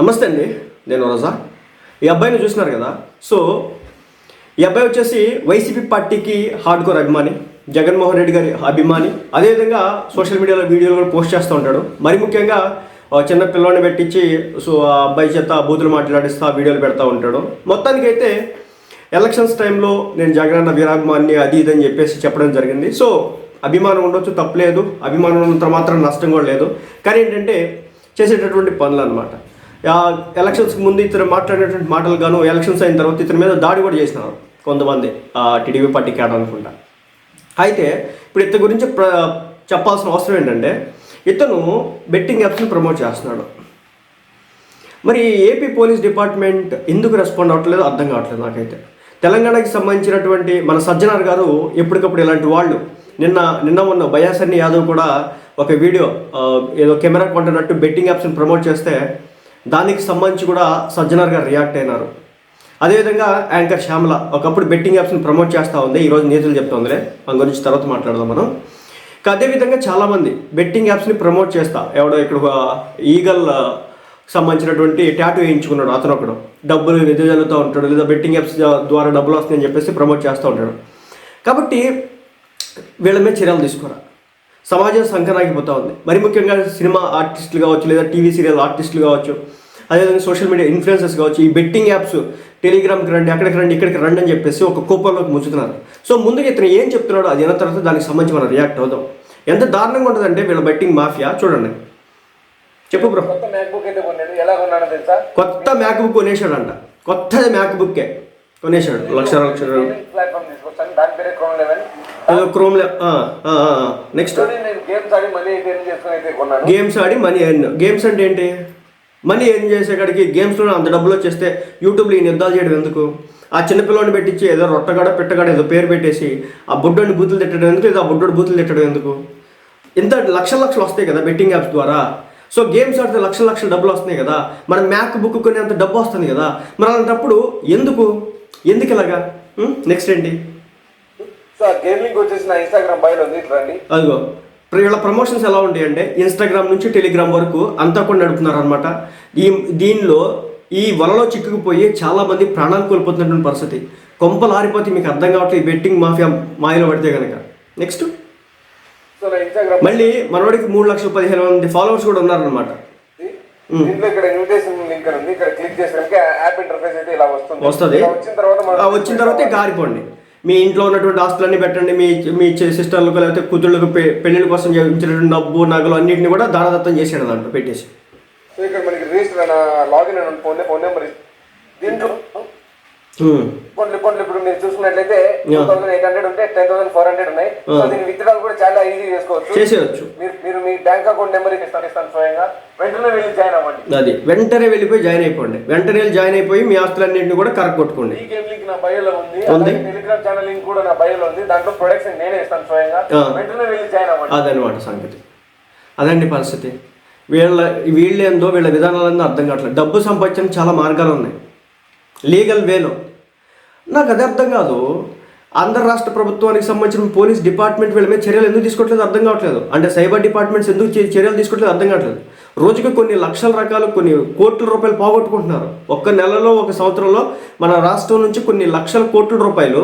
నమస్తే అండి నేను రోజా. ఈ అబ్బాయిని చూసినారు కదా? సో ఈ అబ్బాయి వచ్చేసి వైసీపీ పార్టీకి హార్డ్ కోర్ అభిమాని జగన్మోహన్ రెడ్డి గారి అభిమాని. అదేవిధంగా సోషల్ మీడియాలో వీడియోలు కూడా పోస్ట్ చేస్తూ ఉంటాడు. మరి ముఖ్యంగా చిన్న పిల్లోని పెట్టించి సో ఆ అబ్బాయి చేత బూతులు మాట్లాడిస్తూ ఆ వీడియోలు పెడతా ఉంటాడు. మొత్తానికైతే ఎలక్షన్స్ టైంలో నేను జగనన్న వీరాభిమాన్ని అది ఇది అని చెప్పేసి చెప్పడం జరిగింది. సో అభిమానం ఉండొచ్చు తప్పలేదు అభిమానం ఉన్నంత మాత్రం నష్టం కూడా లేదు. కానీ ఏంటంటే చేసేటటువంటి పనులు అనమాట ఎలక్షన్స్కి ముందు ఇతను మాట్లాడేటువంటి మాటలు గాను ఎలక్షన్స్ అయిన తర్వాత ఇతని మీద దాడి కూడా చేసినారు కొంతమంది టీడీపీ పార్టీ క్యాడ్ అనుకుంటా. అయితే ఇప్పుడు ఇతని గురించి ప్ర చెప్పాల్సిన అవసరం ఏంటంటే ఇతను బెట్టింగ్ యాప్స్ని ప్రమోట్ చేస్తున్నాడు. మరి ఏపీ పోలీస్ డిపార్ట్మెంట్ ఎందుకు రెస్పాండ్ అవ్వట్లేదు అర్థం కావట్లేదు నాకైతే. తెలంగాణకి సంబంధించినటువంటి మన సజ్జనార్ గారు ఎప్పటికప్పుడు ఇలాంటి వాళ్ళు. నిన్న నిన్న ఉన్న బయాసన్ని యాదవ్ కూడా ఒక వీడియో ఏదో కెమెరా కొంటున్నట్టు బెట్టింగ్ యాప్స్ని ప్రమోట్ చేస్తే దానికి సంబంధించి కూడా సజ్జనార్ గారు రియాక్ట్ అయినారు. అదేవిధంగా యాంకర్ శ్యామల ఒకప్పుడు బెట్టింగ్ యాప్స్ని ప్రమోట్ చేస్తూ ఉంది. ఈరోజు నేతలు చెప్తోందిలే. దాని గురించి తర్వాత మాట్లాడదాం మనం. ఇంకా అదేవిధంగా చాలామంది బెట్టింగ్ యాప్స్ని ప్రమోట్ చేస్తా. ఎవడో ఇక్కడ ఒక ఈగల్ సంబంధించినటువంటి ట్యాటూ వేయించుకున్నాడు. అతను ఒకడు. డబ్బులు వెదజల్లుతూ ఉంటాడు. లేదా బెట్టింగ్ యాప్స్ ద్వారా డబ్బులు వస్తాయని చెప్పేసి ప్రమోట్ చేస్తూ ఉంటాడు. కాబట్టి వీళ్ళ మీద చర్యలు తీసుకోరా? సమాజం సంకరాగిపోతూ ఉంది. మరి ముఖ్యంగా సినిమా ఆర్టిస్టులు కావచ్చు లేదా టీవీ సీరియల్ ఆర్టిస్టులు కావచ్చు అదేవిధంగా సోషల్ మీడియా ఇన్ఫ్లుయెన్సర్స్ కావచ్చు ఈ బెట్టింగ్ యాప్స్ టెలిగ్రామ్కి రండి అక్కడికి రండి ఇక్కడికి రండి అని చెప్పేసి ఒక కూపంలోకి ముంచుతున్నారు. సో ముందుగా ఇతను ఏం చెప్తున్నాడో అది అయిన తర్వాత దానికి సంబంధించి మనం రియాక్ట్ అవుదాం. ఎంత దారుణంగా ఉంటుందంటే వీళ్ళ బెట్టింగ్ మాఫియా చూడండి. చెప్పు బ్రో కొత్త మ్యాక్బుక్ అయితే కొన్నాను ఎలా తెలుసా? కొత్త మ్యాక్ బుక్ కొనేశాడంట. కొత్తది కొనేశాడు. లక్ష లక్ష ప్లాట్ఫామ్ తీసుకొచ్చాను. దాని పేరే క్రోమ్ లెవెన్ ఏదో క్రోమ్లో నెక్స్ట్ గేమ్స్ ఆడి మనీ ఎర్న్ గేమ్స్ అంటే ఏంటి? మనీ ఎర్న్ చేసేకాడికి గేమ్స్లో అంత డబ్బులు వచ్చేస్తే యూట్యూబ్లో ఈ నిర్ధాలు చేయడం ఎందుకు? ఆ చిన్నపిల్లని పెట్టించి ఏదో రొట్టగాడ పెట్టగాడ ఏదో పేరు పెట్టేసి ఆ బుడ్డోని బూతులు తిట్టడం ఎందుకు? లేదా ఆ బుడ్డోడి బూతులు తిట్టడం ఎందుకు? ఇంత లక్షల లక్షలు వస్తాయి కదా బెట్టింగ్ యాప్స్ ద్వారా. సో గేమ్స్ ఆడితే లక్షల లక్షల డబ్బులు వస్తున్నాయి కదా. మన మ్యాక్ బుక్ కొనేంత డబ్బు వస్తుంది కదా. మరి అలాంటప్పుడు ఎందుకు? ఎందుకు ఇలాగా? నెక్స్ట్ ఏంటి? సో ఆ గేమ్ లింక్ వచ్చేసి నా ఇన్స్టాగ్రామ్ బయోలో ఉంది ఇట్లా అదిగో వీళ్ళ ప్రమోషన్స్ ఎలా ఉంటాయి అంటే ఇన్స్టాగ్రామ్ నుంచి టెలిగ్రామ్ వరకు అంతా కూడా నడుపుతున్నారు అనమాట ఈ దీనిలో ఈ వలలో చిక్కుకుపోయి చాలా మంది ప్రాణాలు కోల్పోతున్నటువంటి పరిస్థితి. కొంపలు ఆరిపోతే మీకు అర్థం కావట్లేదు ఈ బెట్టింగ్ మాఫియా మాయలో పడితే కనుక నెక్స్ట్ మళ్ళీ మనవాడికి మూడు లక్షల పదిహేను మంది ఫాలోవర్స్ కూడా ఉన్నారనమాట దీంట్లో ఇక్కడ ఇన్విటేషన్ లింక్ అని ఉంది. ఇక్కడ క్లిక్ చేసినాక యాప్ ఇంటర్ఫేస్ అయితే ఇలా వస్తుంది. వస్తుంది. వచ్చిన తర్వాత వచ్చిన తర్వాత ఇంకా ఆరిపోండి మీ ఇంట్లో ఉన్నటువంటి ఆస్తులన్నీ పెట్టండి మీ మీ సిస్టర్లకు లేకపోతే కూతుళ్ళకు పె- పెళ్ళిళ్ళ కోసం చేయించినటువంటి డబ్బు నగలు అన్నింటిని కూడా దానదత్తం చేసాడు దాంట్లో పెట్టేసి ఇక్కడ మనకి register login phone phone number దీంట్లో. కొన్ని కొన్ని ఇప్పుడు మీరు చూసుకున్నట్లయితే టూ. థౌసండ్ ఎయిట్ హండ్రెడ్ ఉంటే టెన్ థౌసండ్ ఫోర్ హండ్రెడ్ ఉన్నాయి. సో దీని విత్డ్రాల్ కూడా చాలా ఈజీ చేసుకోవచ్చు. చేసేయచ్చు. మీరు మీరు మీ బ్యాంక్ అకౌంట్ నెంబర్ ఇస్తాను ఇస్తాను స్వయంగా. వెంటనే వెళ్ళి జాయిన్ అవ్వండి. అది. వెంటనే వెళ్ళిపోయి జాయిన్ అయిపోండి. వెంటనే వెళ్ళి జాయిన్ అయిపోయి మీ ఆస్తులన్నింటిని కూడా కరెక్ట్ కొట్టుకోండి. ఈ గేమ్ లింక్ నా బయోలో ఉంది. టెలిగ్రామ్ ఛానల్ లింక్ కూడా నా బయోలో ఉంది. దాంట్లో ప్రొడక్ట్స్ నేనే ఇస్తాను స్వయంగా. వెంటనే వెళ్ళి జాయిన్ అవ్వండి. అదనమాట సంగతి. అదండి పరిస్థితి. వీళ్ళ వీళ్ళేందో వీళ్ళ విధానాలన్నీ అర్థం కావట్లేదు. డబ్బు సంపాదించడానికి చాలా మార్గాలు ఉన్నాయి. లీగల్ వేలో నాకు అది అర్థం కాదు. ఆంధ్ర రాష్ట్ర ప్రభుత్వానికి సంబంధించిన పోలీస్ డిపార్ట్మెంట్ వీళ్ళ మీద చర్యలు ఎందుకు తీసుకోవట్లేదు అర్థం కావట్లేదు. అంటే సైబర్ డిపార్ట్మెంట్స్ ఎందుకు చర్యలు తీసుకోవట్లేదు అర్థం కావట్లేదు. రోజుకి కొన్ని లక్షల రకాలు కొన్ని కోట్ల రూపాయలు పోగొట్టుకుంటున్నారు. ఒక్క నెలలో ఒక సంవత్సరంలో మన రాష్ట్రం నుంచి కొన్ని లక్షల కోట్ల రూపాయలు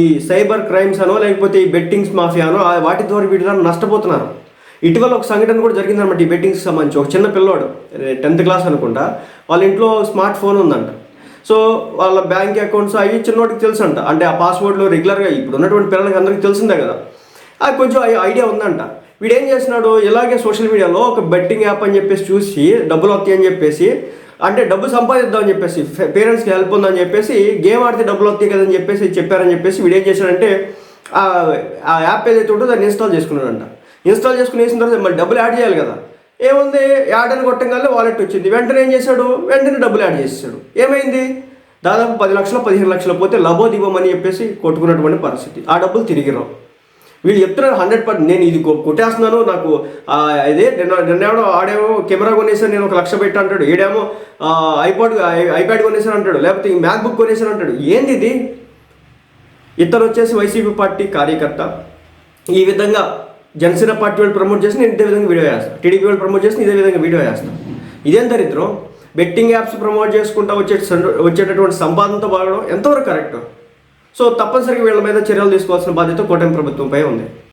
ఈ సైబర్ క్రైమ్స్ అనో లేకపోతే ఈ బెట్టింగ్స్ మాఫియానో ఆ వాటి ద్వారా వీటిలో నష్టపోతున్నారు. ఇటీవల ఒక సంఘటన కూడా జరిగిందనమాట ఈ బెట్టింగ్స్ సంబంధించి. ఒక చిన్న పిల్లోడు టెన్త్ క్లాస్ అనుకుంటా వాళ్ళ ఇంట్లో స్మార్ట్ ఫోన్ ఉందంట. సో వాళ్ళ బ్యాంక్ అకౌంట్స్ అవి చిన్నోడికి తెలుసు అంట అంటే ఆ పాస్వర్డ్లో రెగ్యులర్గా ఇప్పుడు ఉన్నటువంటి పిల్లలకి అందరికీ తెలిసిందే కదా. అది కొంచెం ఐడియా ఉందంట. వీడేం చేస్తున్నాడు? ఇలాగే సోషల్ మీడియాలో ఒక బెట్టింగ్ యాప్ అని చెప్పేసి చూసి డబ్బులు వస్తాయని చెప్పేసి అంటే డబ్బు సంపాదిద్దాం అని చెప్పేసి పేరెంట్స్కి హెల్ప్ ఉందని చెప్పేసి గేమ్ ఆడితే డబ్బులు వస్తాయి కదని చెప్పేసి చెప్పారని చెప్పేసి వీడు ఏం చేశాడంటే ఆ ఆ యాప్ ఏదైతే ఉంటుందో దాన్ని ఇన్స్టాల్ చేసుకున్నాడంట. ఇన్స్టాల్ చేసుకుని వేసిన తర్వాత మరి డబ్బులు యాడ్ చేయాలి కదా. ఏముంది? యాడ్ అని కొట్టంగానే వాలెట్ వచ్చింది. వెంటనే ఏం చేశాడు? వెంటనే డబ్బులు యాడ్ చేసేసాడు. ఏమైంది? దాదాపు పది లక్షలు పదిహేను లక్షలు పోతే లబోదివ్వమని చెప్పేసి కొట్టుకున్నటువంటి పరిస్థితి. ఆ డబ్బులు తిరిగి రావు. వీళ్ళు చెప్తున్నారు హండ్రెడ్ పర్సెంట్ నేను ఇది కొట్టేస్తున్నాను నాకు ఇదే నిన్న నిన్నేమో ఆడేమో కెమెరా కొనేసాను నేను ఒక లక్ష పెట్టి అంటాడు. ఈడేమో ఐపాడ్ ఐప్యాడ్ కొనేసాను అంటాడు. లేకపోతే ఈ మ్యాక్ బుక్ కొనేసాను అంటాడు. ఏంది ఇది? ఇతను వచ్చేసి వైసీపీ పార్టీ కార్యకర్త. ఈ విధంగా జనసేన పార్టీ వాళ్ళు ప్రమోట్ చేసి నేను ఇదే విధంగా వీడియో చేస్తాను టీడీపీ వాళ్ళు ప్రమోట్ చేసి ఇదే విధంగా వీడియో చేస్తాను ఇదేం దరిద్రం? బెట్టింగ్ యాప్స్ ప్రమోట్ చేసుకుంటా వచ్చే వచ్చేటటువంటి సంపాదనతో బాగడం ఎంతవరకు కరెక్ట్? సో తప్పనిసరిగా వీళ్ళ మీద చర్యలు తీసుకోవాల్సిన బాధ్యత కూటమి ప్రభుత్వంపై ఉంది.